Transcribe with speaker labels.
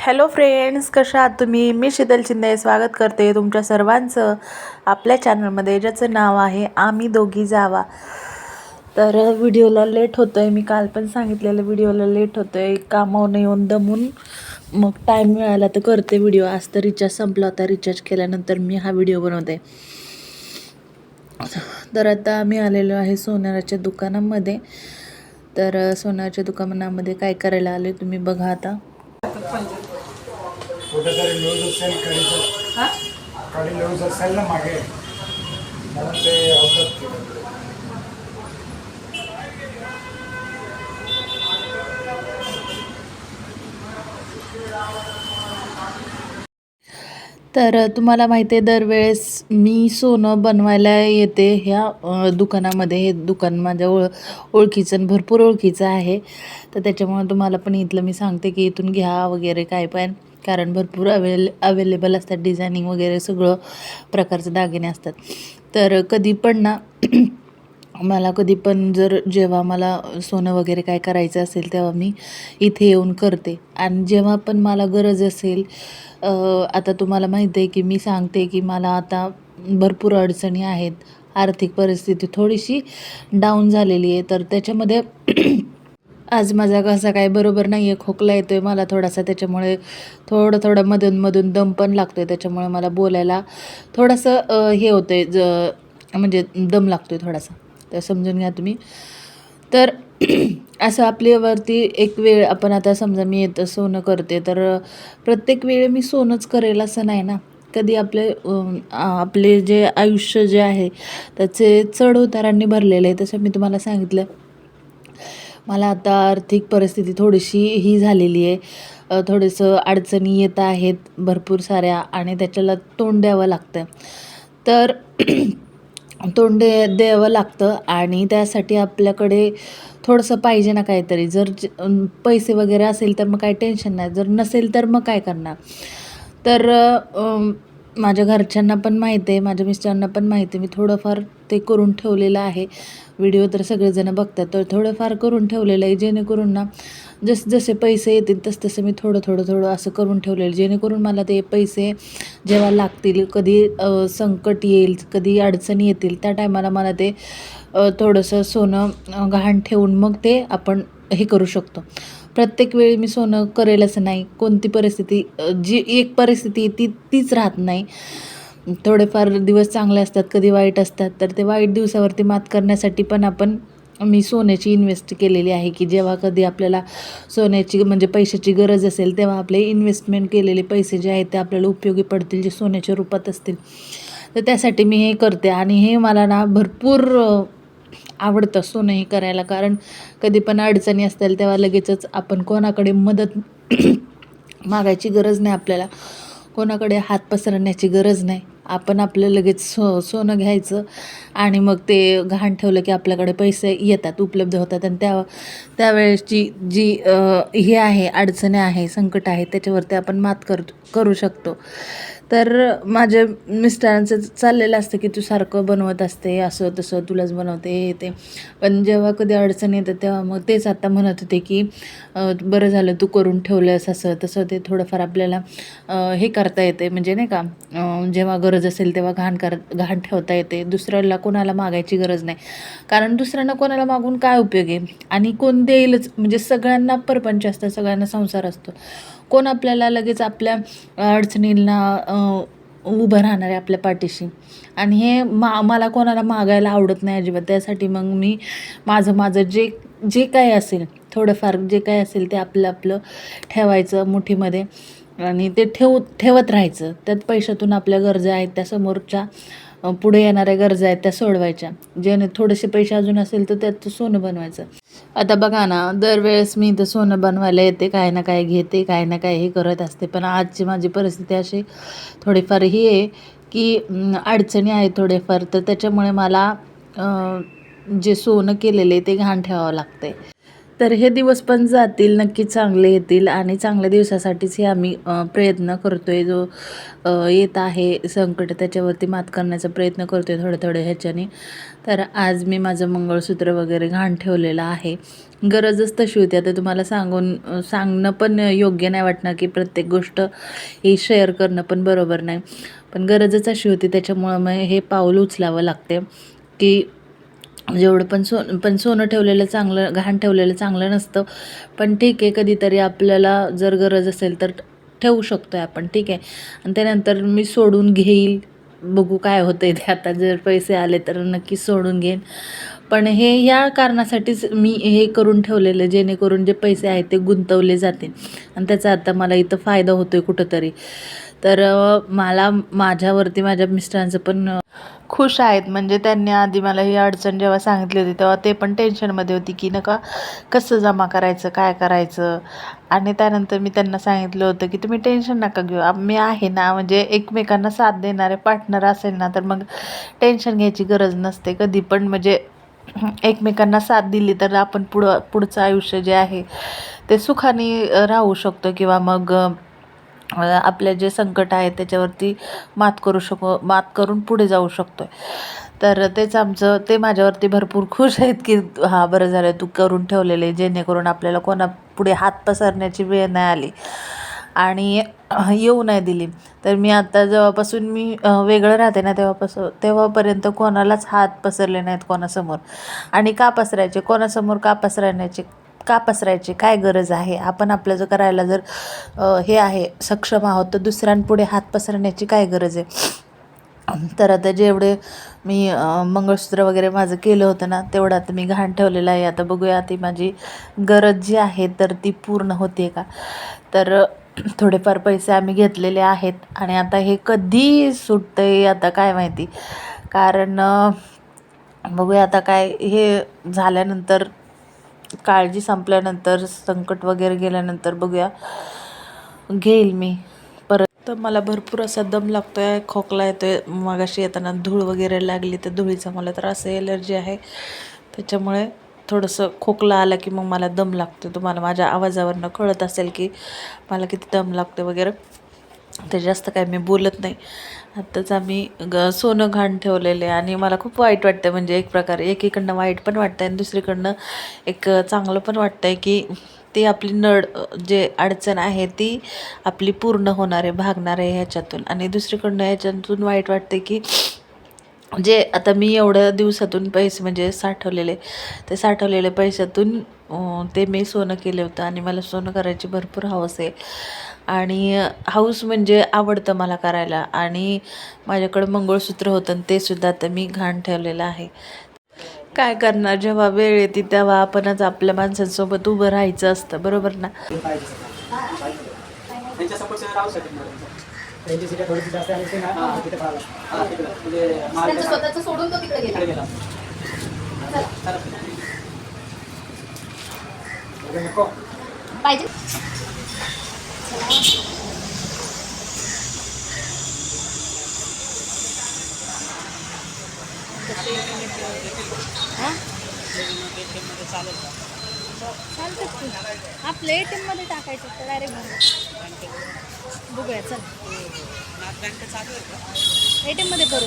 Speaker 1: Hello friends कशा आहात तुम्ही? मी शीतल शिंदे स्वागत करते तुमच्या सर्वांचं आपल्या चॅनलमध्ये ज्याचं नाव आहे आम्ही दोघी जावा. तर व्हिडिओला लेट होतं आहे मी काल पण सांगितलेलं व्हिडिओला लेट होतं आहे कामावून येऊन दमून मग टाईम मिळाला तर करते व्हिडिओ. आज तर रिचार्ज संपला होता रिचार्ज केल्यानंतर मी हा व्हिडिओ बनवते. तर आता आम्ही आलेलो आहे सोनाराच्या दुकानामध्ये. तर सोनाराच्या दुकानामध्ये काय करायला आले तुम्ही बघा आता.
Speaker 2: कुठेतरी लूज असेल लूज असेल ना मागे. म्हणून ते ते.
Speaker 1: तर तुम्हाला माहिती आहे दरवेळेस मी सोनं बनवायला येते ह्या दुकानामध्ये. हे दुकान माझ्या ओळ ओळखीचं भरपूर ओळखीचं आहे. तर त्याच्यामुळं तुम्हाला पण इथलं मी सांगते की इथून घ्या वगैरे काय पण. कारण भरपूर अवेल अवेलेबल असतात डिझायनिंग वगैरे सगळं प्रकारचे दागिने असतात. तर कधी पण ना मला कधी पण जर जेव्हा मला सोनं वगैरे काय करायचं असेल तेव्हा मी इथे येऊन करते. आणि जेव्हा पण मला गरज असेल आता तुम्हाला माहिती आहे की मी सांगते की मला आता भरपूर अडचणी आहेत. आर्थिक परिस्थिती थोडीशी डाऊन झालेली आहे. तर त्याच्यामध्ये आज माझा कसा काय बरोबर नाही आहे खोकला येतो आहे मला थोडासा त्याच्यामुळे थोडं थोडं मधून मधून दम पण लागतो आहे त्याच्यामुळे मला बोलायला थोडंसं हे होतं आहे ज म्हणजे दम लागतो आहे थोडासा. तर समजून घ्या तुम्ही. तर असं आपल्यावरती एक वेळ आपण आता समजा मी येतं सोनं करते तर प्रत्येक वेळी मी सोनंच करेल असं नाही ना? कधी आपले आपले जे आयुष्य जे आहे त्याचे चढ उतारांनी भरलेलं आहे तसं मी तुम्हाला सांगितलं. मला आता आर्थिक परिस्थिती थोडीशी ही झालेली आहे. थोडंसं अडचणी येत आहेत भरपूर साऱ्या आणि त्याच्याला तोंड द्यावं लागतं तर तोंड दे द्यावं लागतं आणि त्यासाठी आपल्याकडे थोडंसं पाहिजे ना काहीतरी. जर ज- पैसे वगैरे असेल तर मग काही टेन्शन नाही. जर नसेल तर मग काय करणार? तर माझ्या घरच्यांना पण माहिती आहे माझ्या मिस्टरांना पण माहिती आहे. मी थोडंफार ते करून ठेवलेलं आहे. व्हिडिओ तर सगळेजण बघतात तर थोडंफार करून ठेवलेलं आहे जेणेकरून ना जस जसे पैसे येतील तसतसं मी थोडं थोडं थोडं असं करून ठेवलेलं जेणेकरून मला ते पैसे जेव्हा लागतील कधी संकट येईल कधी अडचणी येतील त्या टायमाला मला ते थोडंसं सोनं गहाण ठेवून मग ते आपण हे करू शकतो. प्रत्येक वेळी मी सोनं करेलच नाही कोणती परिस्थिती जी एक परिस्थिती ती तीच राहत नाही. थोडेफार दिवस चांगले असतात कधी वाईट असतात तर ते वाईट दिवसावरती मात करण्यासाठी पण आपण मी सोन्याची इन्व्हेस्ट केलेली आहे की जेव्हा कधी आपल्याला सोन्याची म्हणजे पैशाची गरज असेल तेव्हा आपले इन्व्हेस्टमेंट केलेले पैसे जे आहेत ते आपल्याला उपयोगी पडतील जे सोन्याच्या रूपात असतील. तर त्यासाठी मी हे करते आणि हे मला ना भरपूर आवडतं सोनं हे करायला. कारण कधी पण अडचणी असतील तेव्हा लगेचच आपण कोणाकडे मदत मागायची गरज नाही आपल्याला. कोणाकडे हात पसरण्याची गरज नाही. आपण आपलं लगेच सो सोनं घ्यायचं आणि मग ते घाण ठेवलं की आपल्याकडे पैसे येतात उपलब्ध होतात. आणि त्या त्यावेळेसची जी हे आहे अडचणी आहे संकट आहे त्याच्यावरती आपण मात कर करू शकतो. तर माझ्या मिस्टरांचं चाललेलं असतं की तू सारखं बनवत असते असं तसं तुलाच बनवते हे ते. पण जेव्हा कधी अडचण येतं तेव्हा मग तेच आता म्हणत होते की बरं झालं तू करून ठेवलंस असं तसं ते थोडंफार आपल्याला हे करता येते. म्हणजे नाही का जेव्हा गरज असेल तेव्हा घाण कर घाण ठेवता येते. दुसऱ्याला कोणाला मागायची गरज नाही. कारण दुसऱ्यांना कोणाला मागून काय उपयोग आहे? आणि कोण देईलच. म्हणजे सगळ्यांना परपंच असतं सगळ्यांना संसार असतो. कोण आपल्याला लगेच आपल्या अडचणींना उभं राहणार आहे आपल्या पाठीशी. आणि हे मा मला कोणाला मागायला आवडत नाही अजिबात. त्यासाठी मग मी माझं माझं जे जे काही असेल थोडंफार जे काय असेल ते आपलं आपलं ठेवायचं मुठीमध्ये. आणि ते ठेव ठेवत राहायचं. त्यात पैशातून आपल्या गरजा आहेत त्या समोरच्या पुढे येणाऱ्या गरजा आहेत त्या सोडवायच्या. ज्याने थोडेसे पैसे अजून असेल तर त्यात सोनं बनवायचं. आता बघा ना दरवेळेस मी इथं सोनं बनवायला येते काय ना काय घेते काय ना काय हे करत असते. पण आजची माझी परिस्थिती अशी थोडीफार ही आहे की अडचणी आहे थोडेफार. तर त्याच्यामुळे मला जे सोनं केलेलं आहे ते घाण ठेवावं लागतं तर हे दिवस पण जातील नक्की चांगले येतील आणि चांगल्या दिवसासाठीच हे आम्ही प्रयत्न करतो आहे जो येत आहे संकट त्याच्यावरती मात करण्याचा प्रयत्न करतो आहे थोडं थोडं ह्याच्याने. तर आज मी माझं मंगळसूत्र वगैरे घाण ठेवलेलं आहे. गरजच तशी होती. आता तुम्हाला सांगून सांगणं पण योग्य नाही वाटणार की प्रत्येक गोष्ट ही शेअर करणं पण बरोबर नाही. पण गरजच अशी होती. त्याच्यामुळं मग हे पाऊल उचलावं लागते की जेवढं पण सो पण सोनं ठेवलेलं चांगलं घाण ठेवलेलं चांगलं नसतं. पण ठीक आहे कधीतरी आपल्याला जर गरज असेल तर ठेवू शकतो आहे आपण. ठीक आहे. आणि त्यानंतर मी सोडून घेईल. बघू काय होतं आहे ते आता. जर पैसे आले तर नक्की सोडून घेईन. पण हे या कारणासाठीच मी हे करून ठेवलेलं जेणेकरून जे पैसे आहेत ते गुंतवले जातील. आणि त्याचा आता मला इथं फायदा होतो आहे कुठंतरी. तर मला माझ्यावरती माझ्या मिस्टरांचं पण खुश आहेत. म्हणजे त्यांनी आधी मला ही अडचण जेव्हा सांगितली होती तेव्हा ते पण टेन्शनमध्ये होती की नका कसं जमा करायचं काय करायचं? आणि त्यानंतर मी त्यांना सांगितलं होतं की तुम्ही टेन्शन नका घेऊ. मी आहे ना म्हणजे एकमेकांना साथ देणारे पार्टनर असेल ना तर मग टेन्शन घ्यायची गरज नसते. कधी पण म्हणजे एकमेकांना साथ दिली तर आपण पुढं पुढचं आयुष्य जे आहे ते सुखाने राहू शकतो. किंवा मग आपले जे संकट आहेत त्याच्यावरती मात करू शकू मात करून पुढे जाऊ शकतो तर तेच आमचं ते माझ्यावरती भरपूर खुश आहेत की हा बरं झालं तू करून ठेवलेले जेणेकरून आपल्याला कोणा पुढे हात पसरण्याची वेळ नाही आली. आणि येऊ नाही दिली. तर मी आता जेव्हापासून मी वेगळं राहते ना तेव्हापासून तेव्हापर्यंत कोणालाच हात पसरले नाहीत कोणासमोर. आणि का पसरायचे? कोणासमोर का पसरण्याचे का पसरायची? काय गरज आहे? आपण आपलं जर करायला जर हे आहे सक्षम आहोत तर दुसऱ्यांपुढे हात पसरण्याची काय गरज आहे? तर आता जेवढे मी मंगळसूत्र वगैरे माझं केलं होतं ना तेवढं आता मी घाण ठेवलेलं आहे. आता बघूया ती माझी गरज जी आहे तर ती पूर्ण होते का? तर थोडेफार पैसे आम्ही घेतलेले आहेत. आणि आता हे कधी सुटतं आहे आता काय माहिती? कारण बघूया आता काय हे झाल्यानंतर काळजी संपल्यानंतर संकट वगैरे गेल्यानंतर बघूया. घेईल मी. परत तर मला भरपूर असा दम लागतो आहे खोकला येतो आहे मगाशी येताना धूळ वगैरे लागली तर धुळीचा मला त्रास आहे एलर्जी आहे. त्याच्यामुळे थोडंसं खोकला आला की मग मला दम लागतो तुम्हाला माझ्या आवाजावरनं कळत असेल की मला किती दम लागतो वगैरे. ते जास्त काय मी बोलत नाही. आत्ताच आम्ही ग सोनं घाण ठेवलेले आणि मला खूप वाईट वाटतं म्हणजे एक प्रकारे एकीकडनं वाईट पण वाटतं आणि दुसरीकडनं एक चांगलं पण वाटतं आहे की ती आपली नड जे अडचण आहे ती आपली पूर्ण होणार आहे भागणार आहे ह्याच्यातून. आणि दुसरीकडनं ह्याच्यातून वाईट वाटते की जे आता मी एवढ्या दिवसातून पैसे म्हणजे साठवलेले ते साठवलेल्या पैशातून ते मी सोनं केलं होतं आणि मला सोनं करायची भरपूर हवस आहे. आणि हौस म्हणजे आवडतं मला करायला आणि माझ्याकडं मंगळसूत्र होतं आणि ते सुद्धा आता मी घाण ठेवलेलं आहे. काय करणार? जेव्हा वेळ येते तेव्हा आपणच आपल्या माणसांसोबत उभं राहायचं असतं बरोबर ना?
Speaker 3: पाहिजे. चालतं की आपलं ए टी मध्ये टाकायचं तर डायरेक्ट बघूया चल. ए टी मध्ये करू.